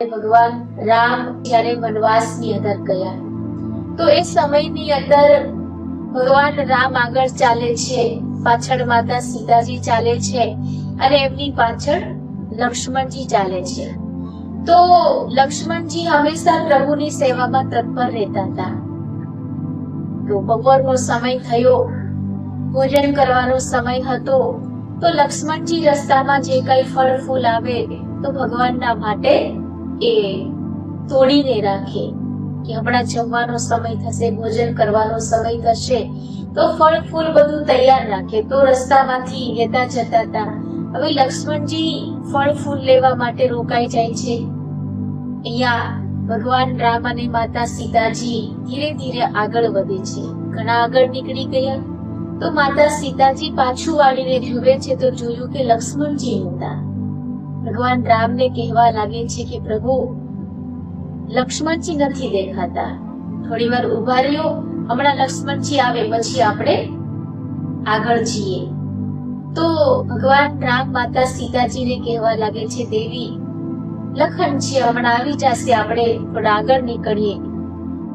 ભગવાન રામ જ્યારે વનવાસની અંદર ગયા. તો એ સમયની અંદર ભગવાન રામ આગળ ચાલે છે, પાછળ માતા સીતાજી ચાલે છે અને એમની પાછળ લક્ષ્મણજી ચાલે છે. તો લક્ષ્મણજી હંમેશા પ્રભુની સેવામાં તત્પર રહેતા હતા. તો બપોરનો સમય થયો, ભોજન કરવાનો સમય હતો, તો લક્ષ્મણજી રસ્તામાં જે કઈ ફળ ફૂલ આવે તો ભગવાનના માટે એ તોડીને રાખે કે હમણાં જમવાનો સમય થશે, ભોજન કરવાનો સમય થશે, તો ફળ, ફૂલ બધું તૈયાર રાખે. તો રસ્તામાંથી લેતા જતા હતા. હવે લક્ષ્મણજી ફળ, ફૂલ લેવા માટે રોકાઈ જાય છે. અહીંયા ભગવાન રામ અને માતા સીતાજી ધીરે ધીરે આગળ વધે છે. ઘણા આગળ નીકળી ગયા. તો માતા સીતાજી પાછું વાળીને જુએ છે, તો જોયું કે લક્ષ્મણજી હતા. ભગવાન રામને કહેવા લાગે છે કે, પ્રભુ, લક્ષ્મણજી નથી દેખાતા. થોડી વાર ઊભા રહ્યો, હમણાં લક્ષ્મણજી આવે, પછી આપણે આગળ જઈએ. તો ભગવાન રામ માતા સીતાજીને કહેવા લાગે છે, દેવી, લખન છે, હમણાં આવી જશે, આપણે થોડા આગળ નીકળીએ.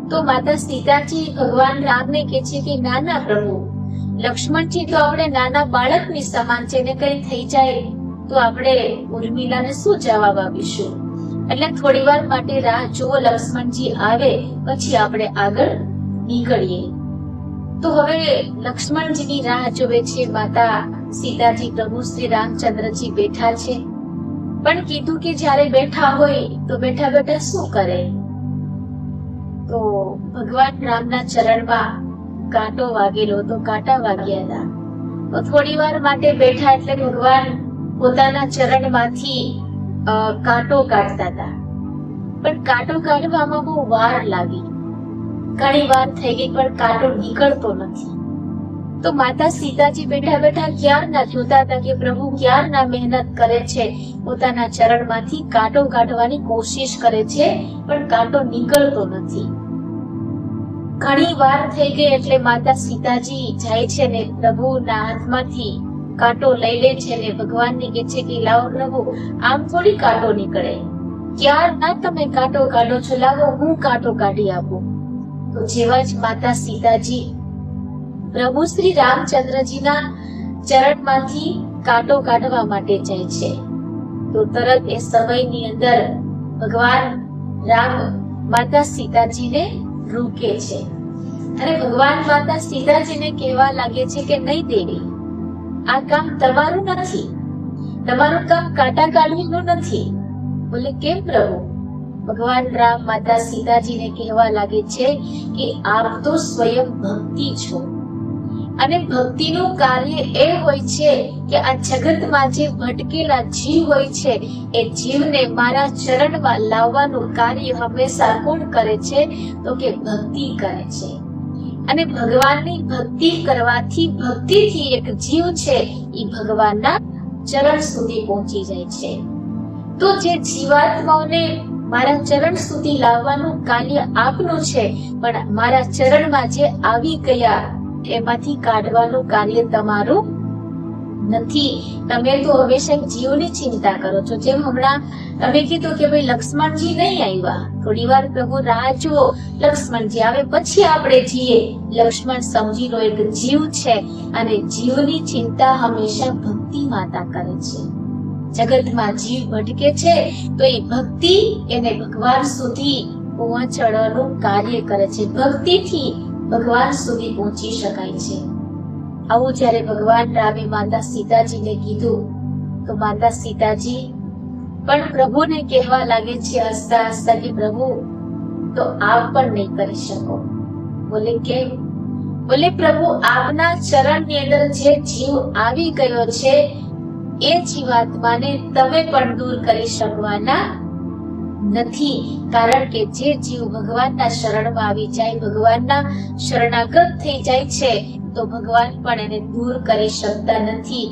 તો માતા સીતાજી ભગવાન રામને કહે છે કે ના ના પ્રભુ, લક્ષ્મણજી તો આપણે નાના બાળકની સમાન છે ને કઈ થઈ જાય તો આપણે ઉર્મિલાને શું જવાબ આપીશું? એટલે થોડી વાર માટે રાહ જુઓ, લક્ષ્મણજી આવે, પછી આપણે આગળ નીકળીએ. તો હવે લક્ષ્મણજીની રાહ જોવે છે માતા સીતાજી, પ્રભુ શ્રી રામચંદ્રજી બેઠા છે. પણ કીધું કે જ્યારે બેઠા હોય, તો બેઠા બેઠા શું કરે? તો ભગવાન રામના ચરણમાં કાંટો વાગેલો, તો કાંટા વાગ્યા હતા. તો થોડી વાર માટે બેઠા એટલે ભગવાન પોતાના ચરણમાંથી કાંટો કાઢતા હતા. પણ કાંટો કાઢવામાં બહુ વાર લાગી. ઘણી વાર થઈ ગઈ, પણ કાંટો નીકળતો નથી. તો માતા સીતાજી બેઠા બેઠા ક્યારના જોતા હતા કે પ્રભુ ક્યારના મહેનત કરે છે? પોતાના ચરણમાંથી કાંટો કાઢવાની કોશિશ કરે છે, પણ કાંટો નીકળતો નથી. ઘણી વાર થઈ ગઈ એટલે માતા સીતાજી જાય છે ને પ્રભુના હાથમાંથી કાંટો લઈ લે છે ને ભગવાનને કહે છે કે લાવો પ્રભુ આમ થોડી કાંટો નીકળે. ક્યાર ના તમે કાંટો કાઢો છો, લાવો, હું કાંટો કાઢી આપું. તો જેવા જ માતા સીતાજી, પ્રભુ શ્રી રામચંદ્રજીના ચરણમાંથી કાંટો કાઢવા માટે જાય છે. તો તરત એ સમયની અંદર ભગવાન રામ માતા સીતાજીને રોકે છે. અને ભગવાન માતા સીતાજીને કહેવા લાગે છે કે નહીં દેવી? આ કામ તમારું નથી. તમારું કામ કાંટા કાઢવાનું નથી. બોલે કેમ પ્રભુ? ભગવાન રામ માતા સીતાજીને કહેવા લાગે છે કે આપ તો સ્વયં ભક્તિ છો. અને ભક્તિનું કાર્ય એ હોય છે કે આ જગતમાં જે ભટકેલા જીવ હોય છે, એ જીવને મારા ચરણમાં લાવવાનું કાર્ય હંમેશા કોણ કરે છે? તો કે ભક્તિ કરે છે. અને ભગવાનની ભક્તિ કરવાથી ભક્તિથી એક જીવ છે, એ ભગવાનના ચરણ સુધી પહોંચી જાય છે. તો જે જીવાત્માઓને મારા ચરણ સુધી લાવવાનું કાર્ય આપનું છે, પણ મારા ચરણમાં જે આવી ગયા, એમાંથી કાઢવાનું કાર્ય તમારું નથી. તમે તો હંમેશા જીવની ચિંતા કરો છો. જેમ હમણાં તમે કીધું કે ભાઈ લક્ષ્મણજી નહીં આવ્યા. થોડી વાર પ્રભુ રાહ જુઓ, લક્ષ્મણજી આવે, પછી આપણે જઈએ. લક્ષ્મણ સમજી એક જીવ છે અને જીવની ચિંતા હંમેશા ભક્તિ માતા કરે છે. જગતમાં જીવ ભટકે છે, તો એ ભક્તિ એને ભગવાન સુધી પહોંચાડવાનું કાર્ય કરે છે. ભક્તિથી ભગવાન સુધી પહોંચી શકાય છે. આવું જ્યારે ભગવાન રામે માતા સીતાજીને કીધું, તો માતા સીતાજી, પણ પ્રભુને કહેવા લાગે છે હસતા હસતા કે પ્રભુ, તો આપ પણ નહીં કરી શકો. બોલે કે બોલે, પ્રભુ, આપના ચરણની અંદર જે જીવ આવી ગયો છે, એ જીવાત્માને તમે પણ દૂર કરી શકવાના નથી. કારણ કે જે જીવ ભગવાનના શરણમાં આવી જાય, ભગવાનના શરણાગત થઈ જાય છે તો ભગવાન પણ એને દૂર કરી શકતા નથી.